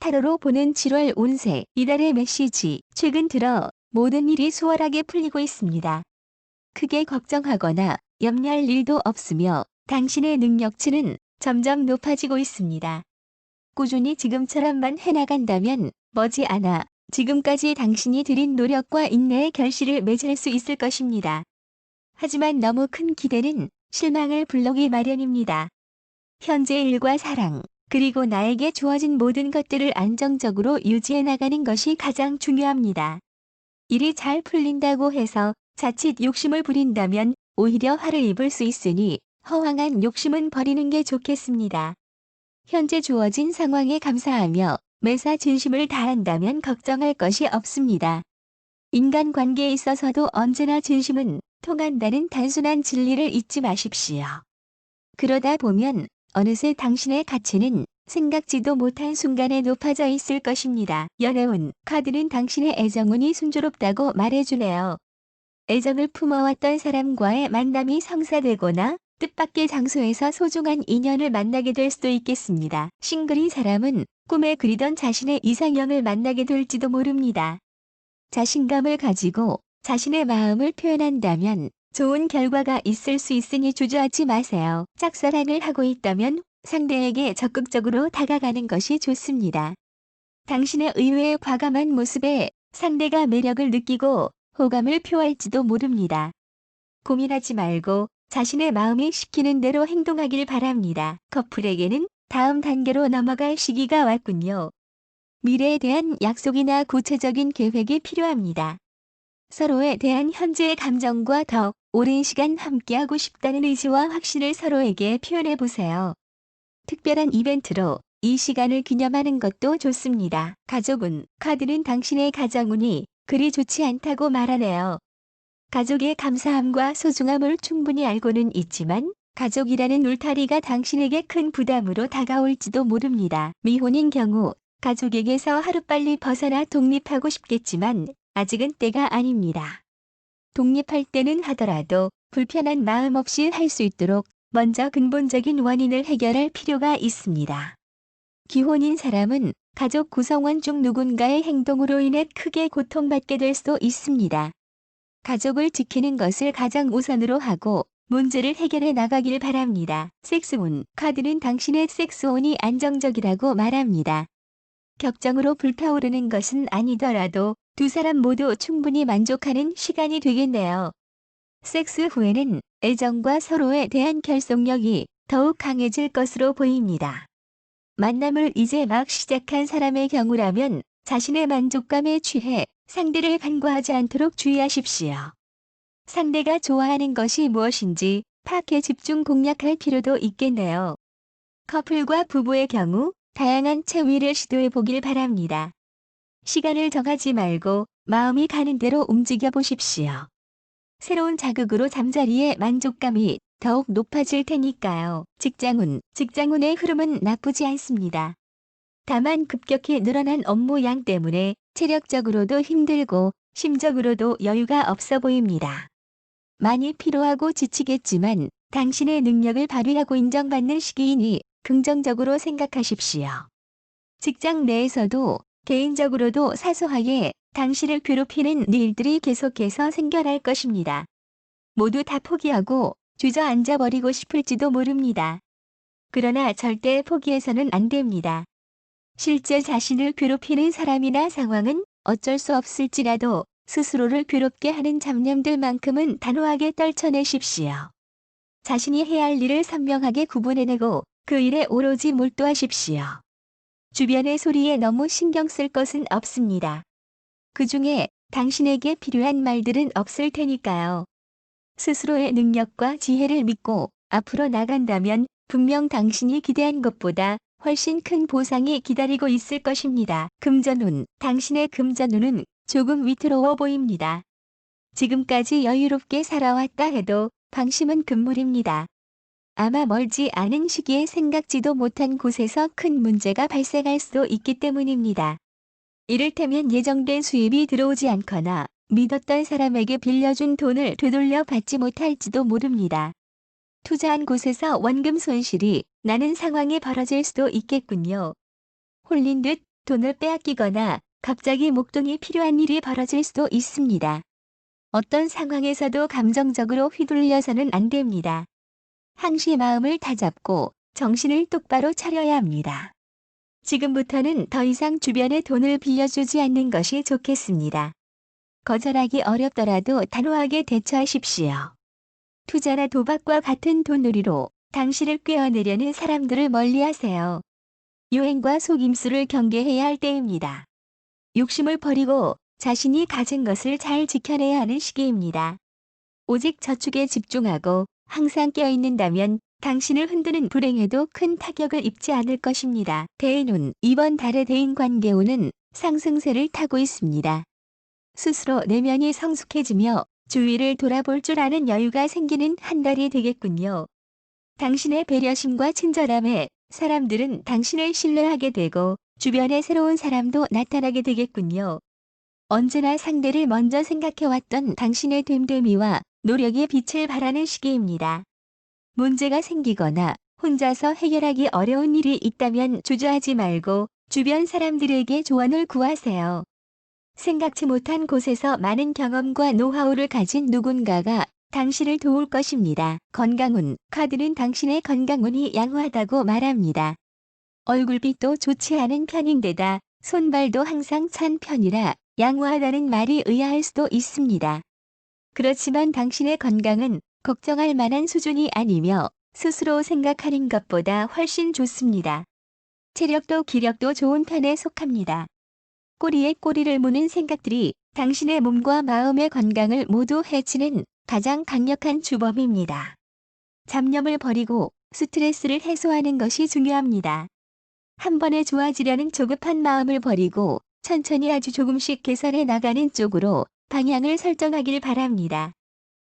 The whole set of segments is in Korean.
타로로 보는 7월 운세 이달의 메시지 최근 들어 모든 일이 수월하게 풀리고 있습니다. 크게 걱정하거나 염려할 일도 없으며 당신의 능력치는 점점 높아지고 있습니다. 꾸준히 지금처럼만 해나간다면 머지않아 지금까지 당신이 들인 노력과 인내의 결실을 맺을 수 있을 것입니다. 하지만 너무 큰 기대는 실망을 불러기 마련입니다. 현재 일과 사랑, 그리고 나에게 주어진 모든 것들을 안정적으로 유지해 나가는 것이 가장 중요합니다. 일이 잘 풀린다고 해서 자칫 욕심을 부린다면 오히려 화를 입을 수 있으니 허황한 욕심은 버리는 게 좋겠습니다. 현재 주어진 상황에 감사하며 매사 진심을 다한다면 걱정할 것이 없습니다. 인간관계에 있어서도 언제나 진심은 통한다는 단순한 진리를 잊지 마십시오. 그러다 보면 어느새 당신의 가치는 생각지도 못한 순간에 높아져 있을 것입니다. 연애운 카드는 당신의 애정운이 순조롭다고 말해주네요. 애정을 품어왔던 사람과의 만남이 성사되거나 뜻밖의 장소에서 소중한 인연을 만나게 될 수도 있겠습니다. 싱글인 사람은 꿈에 그리던 자신의 이상형을 만나게 될지도 모릅니다. 자신감을 가지고 자신의 마음을 표현한다면 좋은 결과가 있을 수 있으니 주저하지 마세요. 짝사랑을 하고 있다면 상대에게 적극적으로 다가가는 것이 좋습니다. 당신의 의외의 과감한 모습에 상대가 매력을 느끼고 호감을 표할지도 모릅니다. 고민하지 말고 자신의 마음이 시키는 대로 행동하길 바랍니다. 커플에게는 다음 단계로 넘어갈 시기가 왔군요. 미래에 대한 약속이나 구체적인 계획이 필요합니다. 서로에 대한 현재의 감정과 더 오랜 시간 함께하고 싶다는 의지와 확신을 서로에게 표현해 보세요. 특별한 이벤트로 이 시간을 기념하는 것도 좋습니다. 가족은 카드는 당신의 가정운이 그리 좋지 않다고 말하네요. 가족의 감사함과 소중함을 충분히 알고는 있지만 가족이라는 울타리가 당신에게 큰 부담으로 다가올지도 모릅니다. 미혼인 경우 가족에게서 하루빨리 벗어나 독립하고 싶겠지만 아직은 때가 아닙니다. 독립할 때는 하더라도 불편한 마음 없이 할 수 있도록 먼저 근본적인 원인을 해결할 필요가 있습니다. 기혼인 사람은 가족 구성원 중 누군가의 행동으로 인해 크게 고통받게 될 수도 있습니다. 가족을 지키는 것을 가장 우선으로 하고 문제를 해결해 나가길 바랍니다. 섹스운 카드는 당신의 섹스온이 안정적이라고 말합니다. 격정으로 불타오르는 것은 아니더라도 두 사람 모두 충분히 만족하는 시간이 되겠네요. 섹스 후에는 애정과 서로에 대한 결속력이 더욱 강해질 것으로 보입니다. 만남을 이제 막 시작한 사람의 경우라면 자신의 만족감에 취해 상대를 간과하지 않도록 주의하십시오. 상대가 좋아하는 것이 무엇인지 파악해 집중 공략할 필요도 있겠네요. 커플과 부부의 경우 다양한 체위를 시도해 보길 바랍니다. 시간을 정하지 말고 마음이 가는 대로 움직여 보십시오. 새로운 자극으로 잠자리의 만족감이 더욱 높아질 테니까요. 직장운, 직장운의 흐름은 나쁘지 않습니다. 다만 급격히 늘어난 업무 양 때문에 체력적으로도 힘들고 심적으로도 여유가 없어 보입니다. 많이 피로하고 지치겠지만 당신의 능력을 발휘하고 인정받는 시기이니 긍정적으로 생각하십시오. 직장 내에서도 개인적으로도 사소하게 당신을 괴롭히는 일들이 계속해서 생겨날 것입니다. 모두 다 포기하고 주저앉아 버리고 싶을지도 모릅니다. 그러나 절대 포기해서는 안 됩니다. 실제 자신을 괴롭히는 사람이나 상황은 어쩔 수 없을지라도 스스로를 괴롭게 하는 잡념들만큼은 단호하게 떨쳐내십시오. 자신이 해야 할 일을 선명하게 구분해내고 그 일에 오로지 몰두하십시오. 주변의 소리에 너무 신경 쓸 것은 없습니다. 그 중에 당신에게 필요한 말들은 없을 테니까요. 스스로의 능력과 지혜를 믿고 앞으로 나간다면 분명 당신이 기대한 것보다 훨씬 큰 보상이 기다리고 있을 것입니다. 금전운, 당신의 금전운은 조금 위태로워 보입니다. 지금까지 여유롭게 살아왔다 해도 방심은 금물입니다. 아마 멀지 않은 시기에 생각지도 못한 곳에서 큰 문제가 발생할 수도 있기 때문입니다. 이를테면 예정된 수입이 들어오지 않거나 믿었던 사람에게 빌려준 돈을 되돌려 받지 못할지도 모릅니다. 투자한 곳에서 원금 손실이 나는 상황이 벌어질 수도 있겠군요. 홀린 듯 돈을 빼앗기거나 갑자기 목돈이 필요한 일이 벌어질 수도 있습니다. 어떤 상황에서도 감정적으로 휘둘려서는 안 됩니다. 항시 마음을 다잡고 정신을 똑바로 차려야 합니다. 지금부터는 더 이상 주변에 돈을 빌려주지 않는 것이 좋겠습니다. 거절하기 어렵더라도 단호하게 대처하십시오. 투자나 도박과 같은 돈놀이로 당신을 꿰어내려는 사람들을 멀리하세요. 유행과 속임수를 경계해야 할 때입니다. 욕심을 버리고 자신이 가진 것을 잘 지켜내야 하는 시기입니다. 오직 저축에 집중하고 항상 깨어있는다면 당신을 흔드는 불행에도 큰 타격을 입지 않을 것입니다. 대인운 이번 달의 대인 관계운은 상승세를 타고 있습니다. 스스로 내면이 성숙해지며 주위를 돌아볼 줄 아는 여유가 생기는 한 달이 되겠군요. 당신의 배려심과 친절함에 사람들은 당신을 신뢰하게 되고 주변에 새로운 사람도 나타나게 되겠군요. 언제나 상대를 먼저 생각해왔던 당신의 됨됨이와 노력의 빛을 발하는 시기입니다. 문제가 생기거나 혼자서 해결하기 어려운 일이 있다면 주저하지 말고 주변 사람들에게 조언을 구하세요. 생각지 못한 곳에서 많은 경험과 노하우를 가진 누군가가 당신을 도울 것입니다. 건강운, 카드는 당신의 건강운이 양호하다고 말합니다. 얼굴빛도 좋지 않은 편인데다 손발도 항상 찬 편이라 양호하다는 말이 의아할 수도 있습니다. 그렇지만 당신의 건강은 걱정할 만한 수준이 아니며 스스로 생각하는 것보다 훨씬 좋습니다. 체력도 기력도 좋은 편에 속합니다. 꼬리에 꼬리를 무는 생각들이 당신의 몸과 마음의 건강을 모두 해치는 가장 강력한 주범입니다. 잡념을 버리고 스트레스를 해소하는 것이 중요합니다. 한 번에 좋아지려는 조급한 마음을 버리고 천천히 아주 조금씩 개선해 나가는 쪽으로 방향을 설정하길 바랍니다.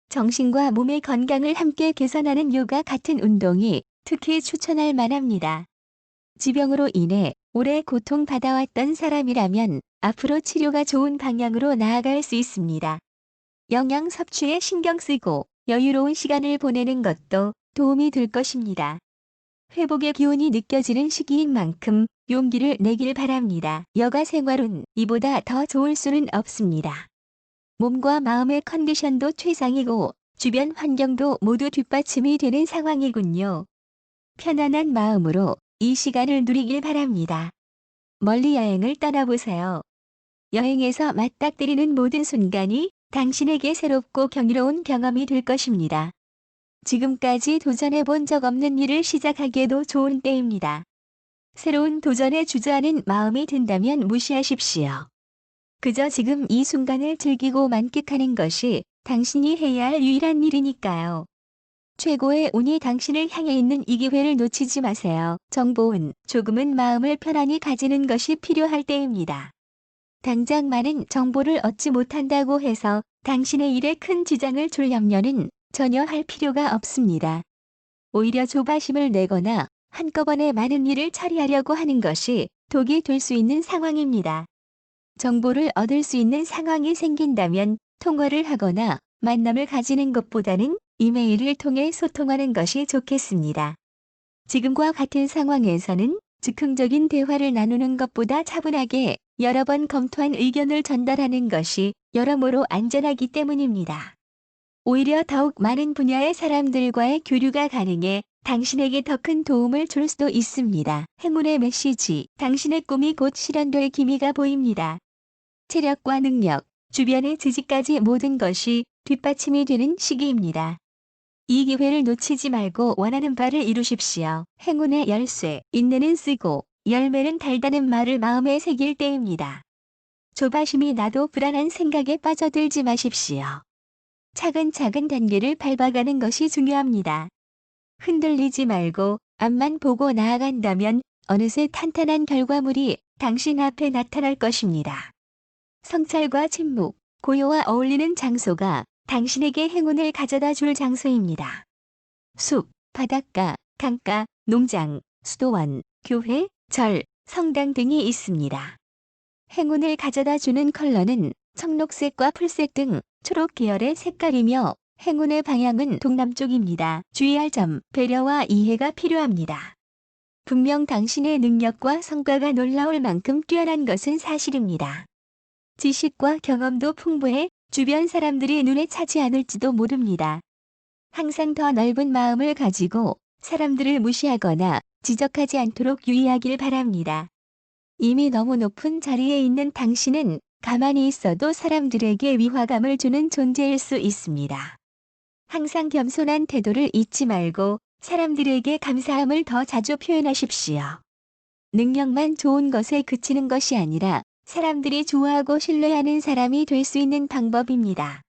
정신과 몸의 건강을 함께 개선하는 요가 같은 운동이 특히 추천할 만합니다. 지병으로 인해 오래 고통받아왔던 사람이라면 앞으로 치료가 좋은 방향으로 나아갈 수 있습니다. 영양 섭취에 신경 쓰고 여유로운 시간을 보내는 것도 도움이 될 것입니다. 회복의 기운이 느껴지는 시기인 만큼 용기를 내길 바랍니다. 여가 생활은 이보다 더 좋을 수는 없습니다. 몸과 마음의 컨디션도 최상이고 주변 환경도 모두 뒷받침이 되는 상황이군요. 편안한 마음으로 이 시간을 누리길 바랍니다. 멀리 여행을 떠나보세요. 여행에서 맞닥뜨리는 모든 순간이 당신에게 새롭고 경이로운 경험이 될 것입니다. 지금까지 도전해 본 적 없는 일을 시작하기에도 좋은 때입니다. 새로운 도전에 주저하는 마음이 든다면 무시하십시오. 그저 지금 이 순간을 즐기고 만끽하는 것이 당신이 해야 할 유일한 일이니까요. 최고의 운이 당신을 향해 있는 이 기회를 놓치지 마세요. 정보운 조금은 마음을 편안히 가지는 것이 필요할 때입니다. 당장 많은 정보를 얻지 못한다고 해서 당신의 일에 큰 지장을 줄 염려는 전혀 할 필요가 없습니다. 오히려 조바심을 내거나 한꺼번에 많은 일을 처리하려고 하는 것이 독이 될 수 있는 상황입니다. 정보를 얻을 수 있는 상황이 생긴다면 통화를 하거나 만남을 가지는 것보다는 이메일을 통해 소통하는 것이 좋겠습니다. 지금과 같은 상황에서는 즉흥적인 대화를 나누는 것보다 차분하게 여러 번 검토한 의견을 전달하는 것이 여러모로 안전하기 때문입니다. 오히려 더욱 많은 분야의 사람들과의 교류가 가능해 당신에게 더 큰 도움을 줄 수도 있습니다. 행운의 메시지, 당신의 꿈이 곧 실현될 기미가 보입니다. 체력과 능력, 주변의 지지까지 모든 것이 뒷받침이 되는 시기입니다. 이 기회를 놓치지 말고 원하는 바를 이루십시오. 행운의 열쇠, 인내는 쓰고 열매는 달다는 말을 마음에 새길 때입니다. 조바심이 나도 불안한 생각에 빠져들지 마십시오. 차근차근 단계를 밟아가는 것이 중요합니다. 흔들리지 말고 앞만 보고 나아간다면 어느새 탄탄한 결과물이 당신 앞에 나타날 것입니다. 성찰과 침묵, 고요와 어울리는 장소가 당신에게 행운을 가져다 줄 장소입니다. 숲, 바닷가, 강가, 농장, 수도원, 교회, 절, 성당 등이 있습니다. 행운을 가져다 주는 컬러는 청록색과 풀색 등 초록 계열의 색깔이며 행운의 방향은 동남쪽입니다. 주의할 점, 배려와 이해가 필요합니다. 분명 당신의 능력과 성과가 놀라울 만큼 뛰어난 것은 사실입니다. 지식과 경험도 풍부해 주변 사람들이 눈에 차지 않을지도 모릅니다. 항상 더 넓은 마음을 가지고 사람들을 무시하거나 지적하지 않도록 유의하길 바랍니다. 이미 너무 높은 자리에 있는 당신은 가만히 있어도 사람들에게 위화감을 주는 존재일 수 있습니다. 항상 겸손한 태도를 잊지 말고 사람들에게 감사함을 더 자주 표현하십시오. 능력만 좋은 것에 그치는 것이 아니라 사람들이 좋아하고 신뢰하는 사람이 될 수 있는 방법입니다.